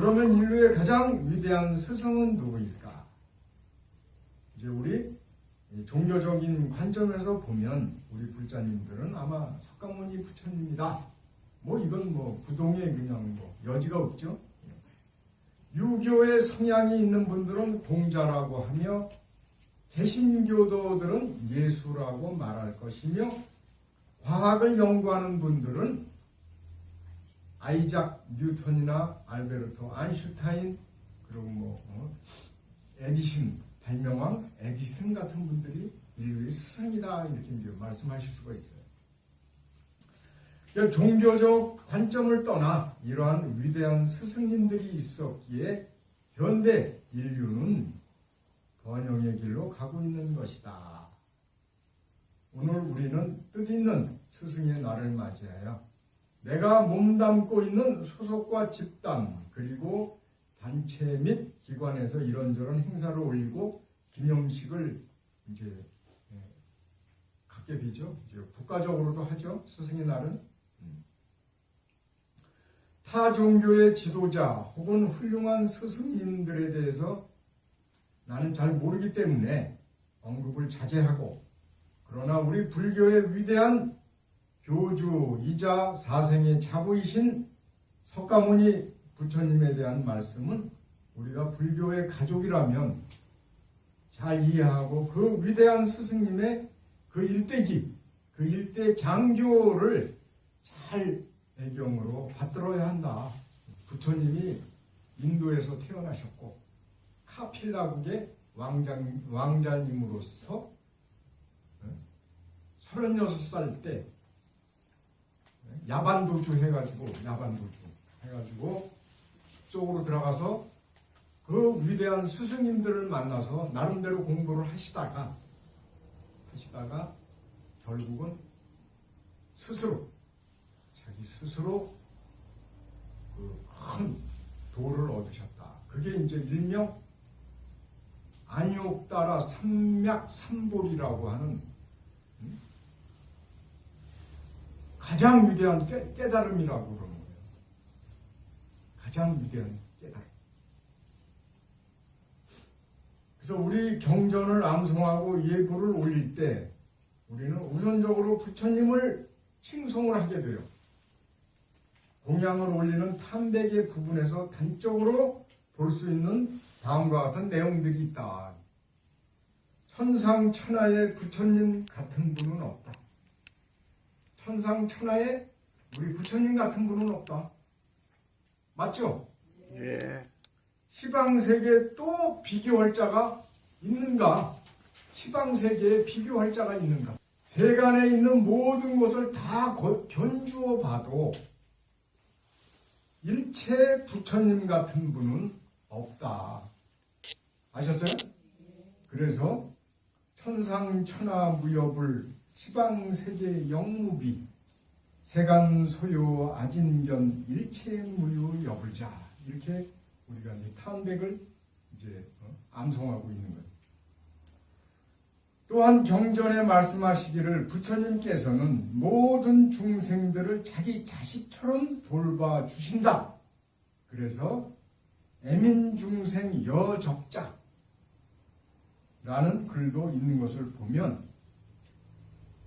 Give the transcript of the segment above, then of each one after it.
그러면 인류의 가장 위대한 스승은 누구일까? 이제 우리 이 종교적인 관점에서 보면 우리 불자님들은 아마 석가모니 부처님이다. 뭐 이건 뭐 부동의 그냥 뭐 여지가 없죠. 유교의 성향이 있는 분들은 공자라고 하며 개신교도들은 예수라고 말할 것이며 과학을 연구하는 분들은 아이작 뉴턴이나 알베르토 아인슈타인 그리고 뭐 어, 에디슨 발명왕 에디슨 같은 분들이 인류의 스승이다 이렇게 이제 말씀하실 수가 있어요. 종교적 관점을 떠나 이러한 위대한 스승님들이 있었기에 현대 인류는 번영의 길로 가고 있는 것이다. 오늘 우리는 뜻있는 스승의 날을 맞이하여 내가 몸담고 있는 소속과 집단 그리고 단체 및 기관에서 이런저런 행사를 올리고 기념식을 이제 예, 갖게 되죠. 이제 국가적으로도 하죠. 스승의 날은 음. 타 종교의 지도자 혹은 훌륭한 스승님들에 대해서 나는 잘 모르기 때문에 언급을 자제하고 그러나 우리 불교의 위대한 교주이자 사생의 자부이신 석가모니 부처님에 대한 말씀은 우리가 불교의 가족이라면 잘 이해하고 그 위대한 스승님의 그 일대기, 그 일대 장교를 잘 애경으로 받들어야 한다. 부처님이 인도에서 태어나셨고 카필라국의 왕장, 왕자님으로서 36살 때 야반 도주 해가지고 야반 도주 해가지고 숲속으로 들어가서 그 위대한 스승님들을 만나서 나름대로 공부를 하시다가 하시다가 결국은 스스로 자기 스스로 그 큰 도를 얻으셨다. 그게 이제 일명 안욕따라 삼맥 삼볼이라고 하는 음? 가장 위대한 깨, 깨달음이라고 그러는 거예요. 가장 위대한 깨달음. 그래서 우리 경전을 암송하고 예불을 올릴 때 우리는 우선적으로 부처님을 칭송을 하게 돼요. 공양을 올리는 탐백의 부분에서 단적으로 볼 수 있는 다음과 같은 내용들이 있다. 천상천하의 부처님 같은 분은 없다. 천상 천하에 우리 부처님 같은 분은 없다. 맞죠? 예. 시방 세계에 또 비교할 자가 있는가? 시방 세계에 비교할 자가 있는가? 세간에 있는 모든 것을 다 거- 견주어 봐도 일체 부처님 같은 분은 없다. 아셨어요? 그래서 천상천하 무협을 시방 세계 영무비 세간 소요 아진견 일체 무유 여불자 이렇게 우리가 이제 타운백을 이제 어, 암송하고 있는. 또한 경전에 말씀하시기를 부처님께서는 모든 중생들을 자기 자식처럼 돌봐 주신다. 그래서 애민 중생 여적자 라는 글도 있는 것을 보면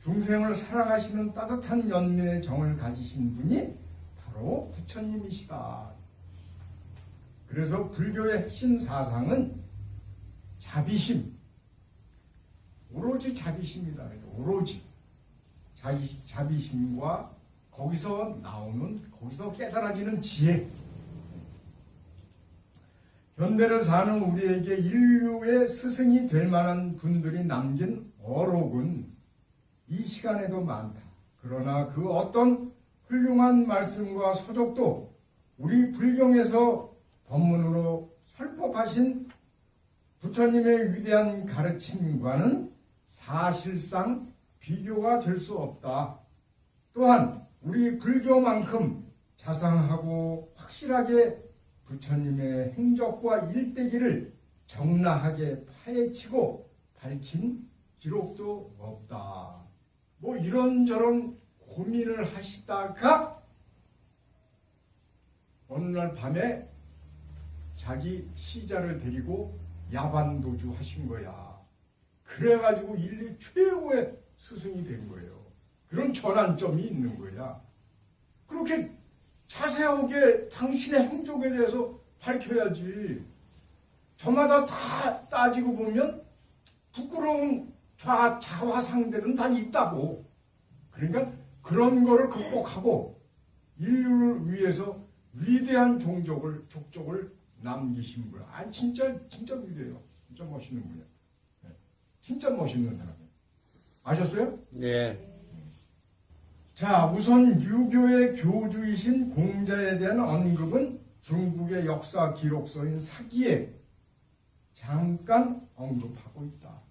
중생을 사랑하시는 따뜻한 연민의 정을 가지신 분이 바로 부처님이시다. 그래서 불교의 핵심 사상은 자비심, 오로지 자비심이다. 오로지 자비, 자비심과 거기서 나오는 거기서 깨달아지는 지혜. 현대를 사는 우리에게 인류의 스승이 될 만한 분들이 남긴 어록은 이 시간에도 많다. 그러나 그 어떤 훌륭한 말씀과 서적도 우리 불경에서 법문으로 설법하신 부처님의 위대한 가르침과는 사실상 비교가 될 수 없다. 또한 우리 불교만큼 자상하고 확실하게 부처님의 행적과 일대기를 적나하게 파헤치고 밝힌 기록도 없다. 뭐 이런저런 고민을 하시다가 어느 날 밤에 자기 시자를 데리고 야반도주 하신 거야. 그래가지고 인류 최고의 스승이 된 거예요. 그런 전환점이 있는 거야. 그렇게 자세하게 당신의 행적에 대해서 밝혀야지. 저마다 다 따지고 보면 부끄러운 좌, 자화상들은 다 있다고. 그러니까 그런 거를 극복하고 인류를 위해서 위대한 종족을, 족족을 남기신 거야. 아, 진짜, 진짜 위대해요. 진짜 멋있는 분이야. 네. 진짜 멋있는 사람이에요. 아셨어요? 네. 자, 우선 유교의 교주이신 공자에 대한 언급은 중국의 역사 기록서인 사기에 잠깐 언급하고 있다.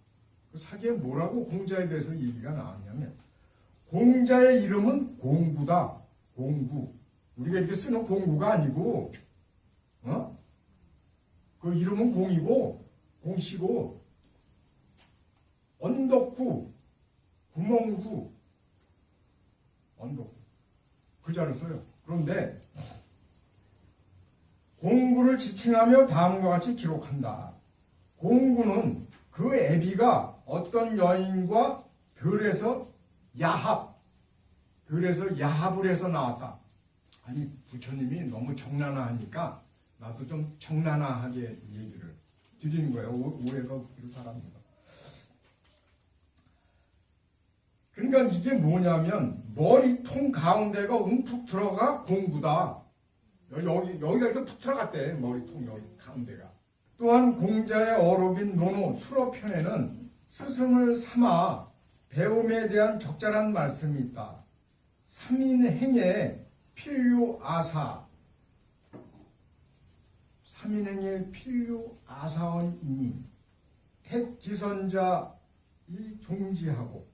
그 사기에 뭐라고 공자에 대해서 얘기가 나왔냐면 공자의 이름은 공구다. 공구. 우리가 이렇게 쓰는 공구가 아니고 어? 그 이름은 공이고 공시고 언덕구 구멍구 언덕 그 자를 써요. 그런데 공구를 지칭하며 다음과 같이 기록한다. 공구는 그 애비가 어떤 여인과 들에서 야합, 들에서 야합을 해서 나왔다. 아니 부처님이 너무 정난화하니까 나도 좀 정난화하게 얘기를 드리는 거예요. 오- 오해가 없기를 바랍니다. 그러니까 이게 뭐냐면 머리통 가운데가 움푹 들어가. 여기 여기- 여기가 이렇게 푹 들어갔대 머리통 여기 가운데가. 또한 공자의 어록인 논어 수로편에는 스승을 삼아 배움에 대한 적절한 말씀이 있다. 삼인행의 필요 아사 삼인행의 필요 아사원이니 택기선자 이 종지하고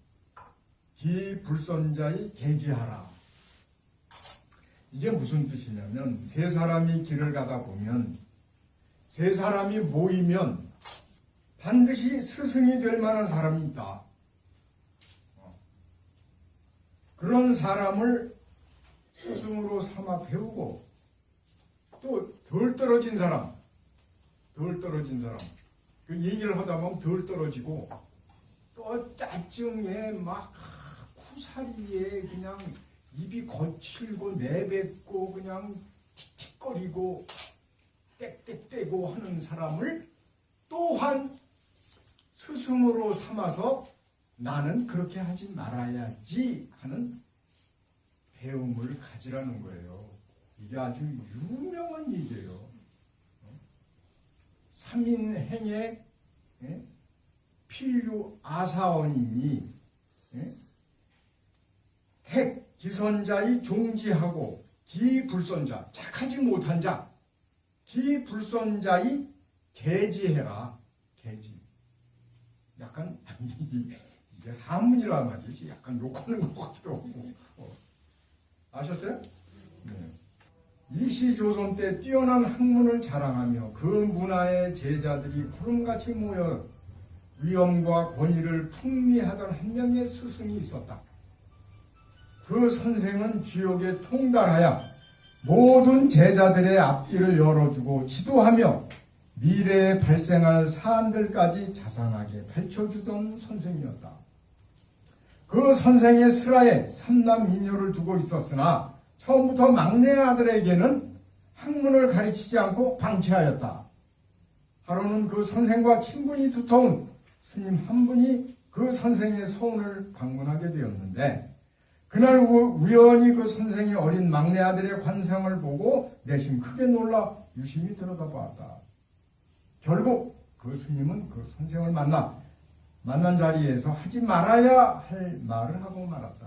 기불선자의 계지하라. 이게 무슨 뜻이냐면 세 사람이 길을 가다 보면 세 사람이 모이면 반드시 스승이 될 만한 사람이 있다. 어. 그런 사람을 스승으로 삼아 배우고 또 덜 떨어진 사람, 덜 떨어진 사람, 그 얘기를 하다 보면 덜 떨어지고 또 짜증에 막 쿠사리에 그냥 입이 거칠고 내뱉고 그냥 틱틱거리고 땡땡대고 하는 사람을 또한 스승으로 삼아서 나는 그렇게 하지 말아야지 하는 배움을 가지라는 거예요. 이게 아주 유명한 얘기예요. 어? 삼인행의 예? 필요 아사원이니 예? 택 기선자의 종지하고 기불선자 착하지 못한 자 기불선자의 계지해라 계지 약간 이게 한문이라 말이지 약간 욕하는 것 같기도 하고 어. 아셨어요? 네. 이시 조선 때 뛰어난 학문을 자랑하며 그 문화의 제자들이 구름같이 모여 위엄과 권위를 풍미하던 한 명의 스승이 있었다. 그 선생은 지옥에 통달하여 모든 제자들의 앞길을 열어주고 지도하며 미래에 발생할 사안들까지 자상하게 밝혀주던 선생이었다. 그 선생의 슬하에 삼남 이녀를 두고 있었으나 처음부터 막내 아들에게는 학문을 가르치지 않고 방치하였다. 하루는 그 선생과 친분이 두터운 스님 한 분이 그 선생의 서원을 방문하게 되었는데 그날 우- 우연히 그 선생이 어린 막내 아들의 관상을 보고 내심 크게 놀라 유심히 들여다보았다. 결국 그 스님은 그 선생을 만나 만난 자리에서 하지 말아야 할 말을 하고 말았다.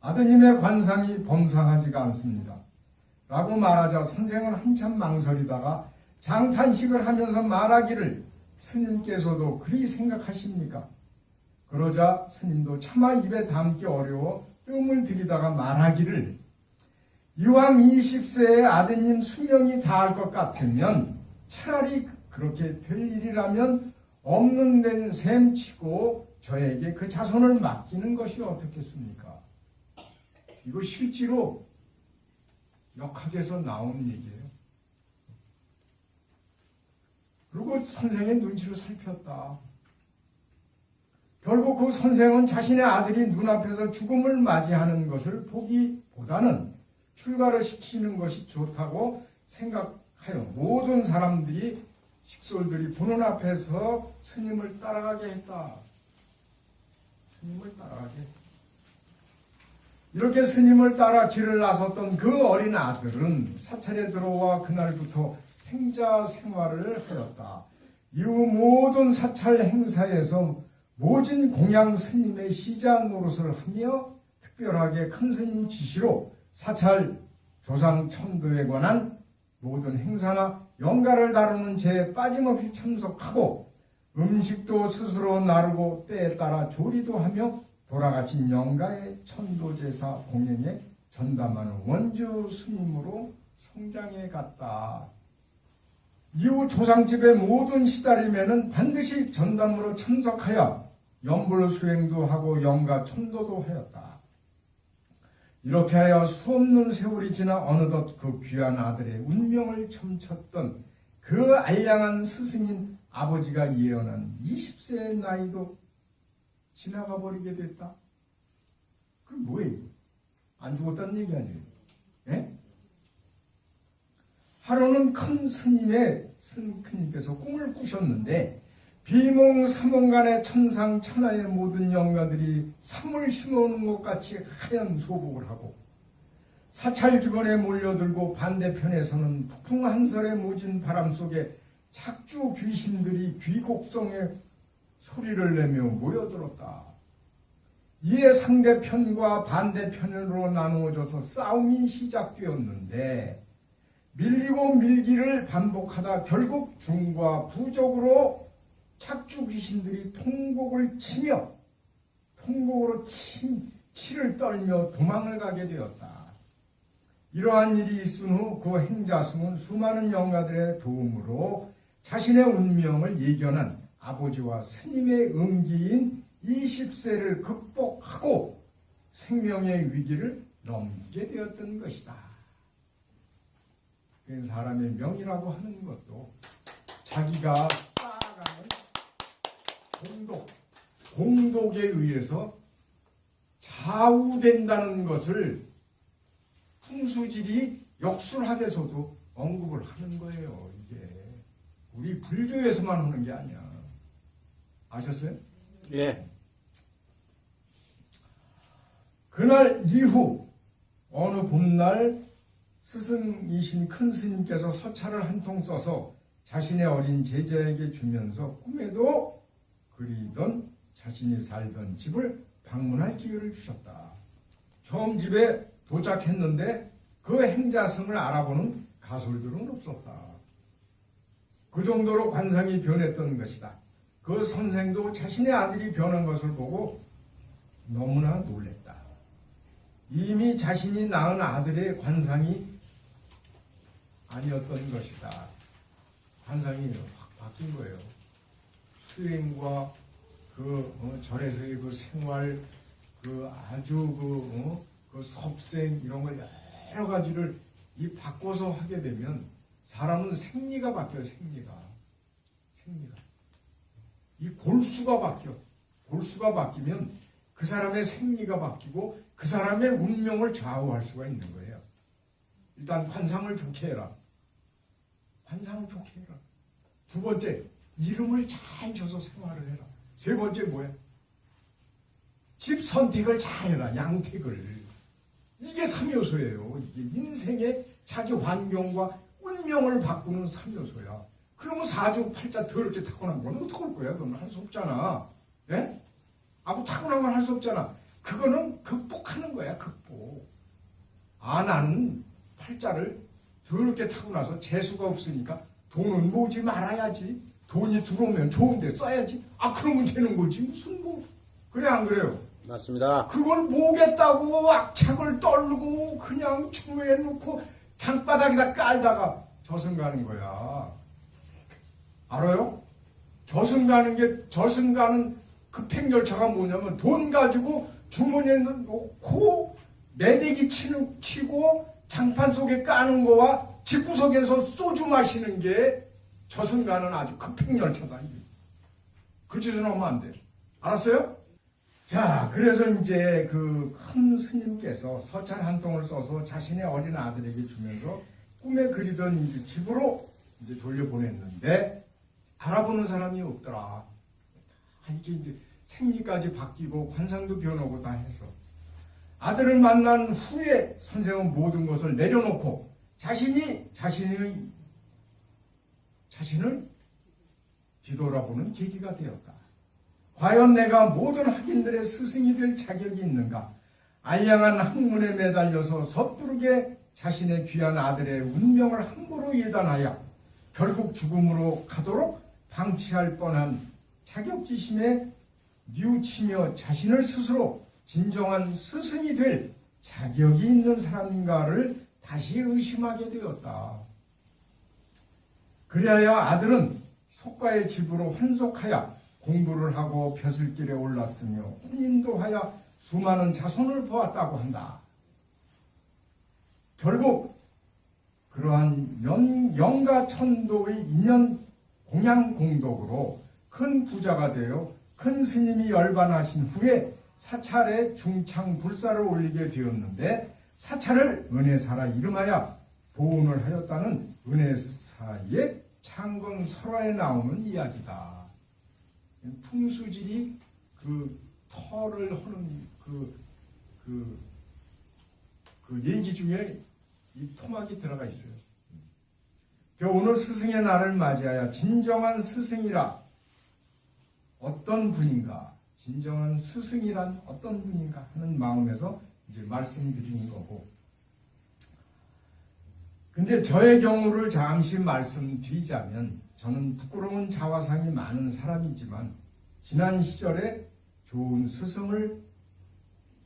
아드님의 관상이 범상하지가 않습니다. 라고 말하자 선생은 한참 망설이다가 장탄식을 하면서 말하기를 스님께서도 그리 생각하십니까? 그러자 스님도 차마 입에 담기 어려워 뜸을 들이다가 말하기를 이왕 20세의 아드님 수명이 다할 것 같으면 차라리 그렇게 될 일이라면 없는 된 셈 치고 저에게 그 자손을 맡기는 것이 어떻겠습니까? 이거 실제로 역학에서 나온 얘기예요. 그리고 선생의 눈치를 살폈다. 결국 그 선생은 자신의 아들이 눈앞에서 죽음을 맞이하는 것을 보기보다는 출가를 시키는 것이 좋다고 생각 하여 모든 사람들이 식솔들이 보는 앞에서 스님을 따라가게 했다. 스님을 따라가게 했다. 이렇게 스님을 따라 길을 나섰던 그 어린 아들은 사찰에 들어와 그날부터 행자 생활을 하였다. 이후 모든 사찰 행사에서 모진 공양 스님의 시자 노릇을 하며 특별하게 큰 스님 지시로 사찰 조상 천도에 관한 모든 행사나 영가를 다루는 제에 빠짐없이 참석하고 음식도 스스로 나르고 때에 따라 조리도 하며 돌아가신 영가의 천도제사 공연에 전담하는 원주 스님으로 성장해 갔다. 이후 조상집의 모든 시달림에는 반드시 전담으로 참석하여 연불 수행도 하고 영가 천도도 하였다. 이렇게 하여 수없는 세월이 지나 어느덧 그 귀한 아들의 운명을 점쳤던 그 알량한 스승인 아버지가 예언한 20세의 나이도 지나가 버리게 됐다. 그럼 뭐예요? 안 죽었다는 얘기 아니에요? 예? 하루는 큰 스님의 큰 스님께서 꿈을 꾸셨는데 비몽사몽간의 천상 천하의 모든 영가들이 삼을 심어오는 것 같이 하얀 소복을 하고 사찰 주변에 몰려들고 반대편에서는 북풍 한설에 모진 바람 속에 착주 귀신들이 귀곡성의 소리를 내며 모여들었다. 이에 상대편과 반대편으로 나누어져서 싸움이 시작되었는데 밀리고 밀기를 반복하다 결국 중과 부적으로 착주 귀신들이 통곡을 치며 통곡으로 치, 치를 떨며 도망을 가게 되었다. 이러한 일이 있은 후 그 행자승은 수많은 영가들의 도움으로 자신의 운명을 예견한 아버지와 스님의 음기인 20세를 극복하고 생명의 위기를 넘기게 되었던 것이다. 그 사람의 명이라고 하는 것도 자기가 공독, 공독에 의해서 좌우된다는 것을 풍수질이 역술학에서도 언급을 하는 거예요. 이게 우리 불교에서만 하는 게 아니야. 아셨어요? 예. 그날 이후 어느 봄날 스승이신 큰 스님께서 서찰을 한 통 써서 자신의 어린 제자에게 주면서 꿈에도 그리던 자신이 살던 집을 방문할 기회를 주셨다. 처음 집에 도착했는데 그 행자성을 알아보는 가솔들은 없었다. 그 정도로 관상이 변했던 것이다. 그 선생도 자신의 아들이 변한 것을 보고 너무나 놀랬다. 이미 자신이 낳은 아들의 관상이 아니었던 것이다. 관상이 확 바뀐 거예요. 수행과 그 어, 절에서의 그 생활, 그 아주 그, 어, 그 섭생 이런 걸 여러 가지를 이 바꿔서 하게 되면 사람은 생리가 바뀌어요. 생리가 생리가 이 골수가 바뀌어. 골수가 바뀌면 그 사람의 생리가 바뀌고 그 사람의 운명을 좌우할 수가 있는 거예요. 일단 관상을 좋게 해라. 관상을 좋게 해라. 두 번째, 이름을 잘 줘서 생활을 해라. 세 번째 뭐야? 집 선택을 잘 해라. 양택을. 이게 삼요소예요. 이게 인생의 자기 환경과 운명을 바꾸는 삼요소야. 그러면 사주 팔자 더럽게 타고난 건 어떡할 거야? 그건 할 수 없잖아. 예? 아무 타고난 건 할 수 없잖아. 그거는 극복하는 거야, 극복. 아, 나는 팔자를 더럽게 타고나서 재수가 없으니까 돈은 모으지 말아야지. 돈이 들어오면 좋은데 써야지. 아, 그러면 되는 거지. 무슨 뭐. 그래, 안 그래요? 맞습니다. 그걸 모겠다고 악착을 떨고 그냥 추에 놓고 장바닥에다 깔다가 저승 가는 거야. 알아요? 저승 가는 게 저승 가는 급행 열차가 뭐냐면 돈 가지고 주머니에 놓고 매대기 치는, 치고 장판 속에 까는 거와 집구석에서 소주 마시는 게 저 순간은 아주 급행열차다. 그 짓은 하면 안 돼. 알았어요? 자, 그래서 이제 그 큰 스님께서 서찰 한 통을 써서 자신의 어린 아들에게 주면서 꿈에 그리던 이제 집으로 이제 돌려보냈는데 알아보는 사람이 없더라. 아, 이게 이제 생리까지 바뀌고 관상도 변하고 다 해서 아들을 만난 후에 선생은 모든 것을 내려놓고 자신이 자신의 자신을 뒤돌아보는 계기가 되었다. 과연 내가 모든 학인들의 스승이 될 자격이 있는가? 알량한 학문에 매달려서 섣부르게 자신의 귀한 아들의 운명을 함부로 예단하여 결국 죽음으로 가도록 방치할 뻔한 자격지심에 뉘우치며 자신을 스스로 진정한 스승이 될 자격이 있는 사람인가를 다시 의심하게 되었다. 그리하여 아들은 속가의 집으로 환속하여 공부를 하고 벼슬길에 올랐으며 혼인도 하여 수많은 자손을 보았다고 한다. 결국 그러한 연, 영가 천도의 인연 공양 공덕으로 큰 부자가 되어 큰 스님이 열반하신 후에 사찰에 중창 불사를 올리게 되었는데 사찰을 은혜사라 이름하여 보훈을 하였다는 은혜사의 창건 설화에 나오는 이야기다. 풍수질이 그 터를 하는 그, 그, 그 얘기 중에 이 토막이 들어가 있어요. 그 오늘 스승의 날을 맞이하여 진정한 스승이라 어떤 분인가, 진정한 스승이란 어떤 분인가 하는 마음에서 이제 말씀드리는 거고. 근데 저의 경우를 잠시 말씀드리자면 저는 부끄러운 자화상이 많은 사람이지만 지난 시절에 좋은 스승을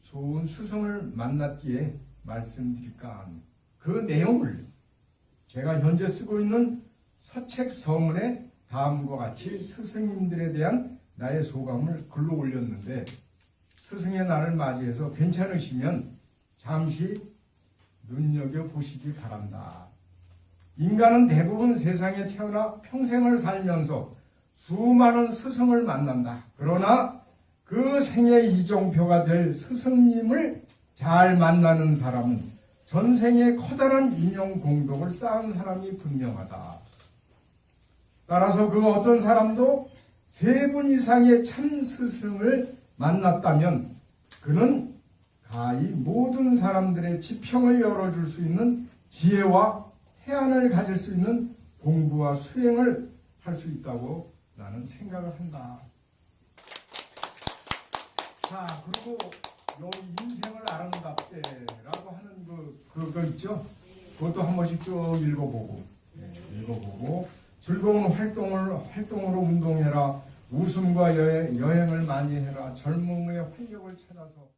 좋은 스승을 만났기에 말씀드릴까 하는 그 내용을 제가 현재 쓰고 있는 서책 서문에 다음과 같이 스승님들에 대한 나의 소감을 글로 올렸는데 스승의 날을 맞이해서 괜찮으시면 잠시 눈여겨 보시기 바란다. 인간은 대부분 세상에 태어나 평생을 살면서 수많은 스승을 만난다. 그러나 그 생의 이종표가 될 스승님을 잘 만나는 사람은 전생에 커다란 인용 공덕을 쌓은 사람이 분명하다. 따라서 그 어떤 사람도 세 분 이상의 참 스승을 만났다면 그는 가히 모든 사람들의 지평을 열어줄 수 있는 지혜와 해안을 가질 수 있는 공부와 수행을 할 수 있다고 나는 생각을 한다. 자, 그리고 요 인생을 아름답게라고 하는 그, 그거 있죠? 그것도 한 번씩 쭉 읽어보고, 예, 읽어보고, 즐거운 활동을, 활동으로 운동해라. 웃음과 여행, 여행을 많이 해라. 젊음의 활력을 찾아서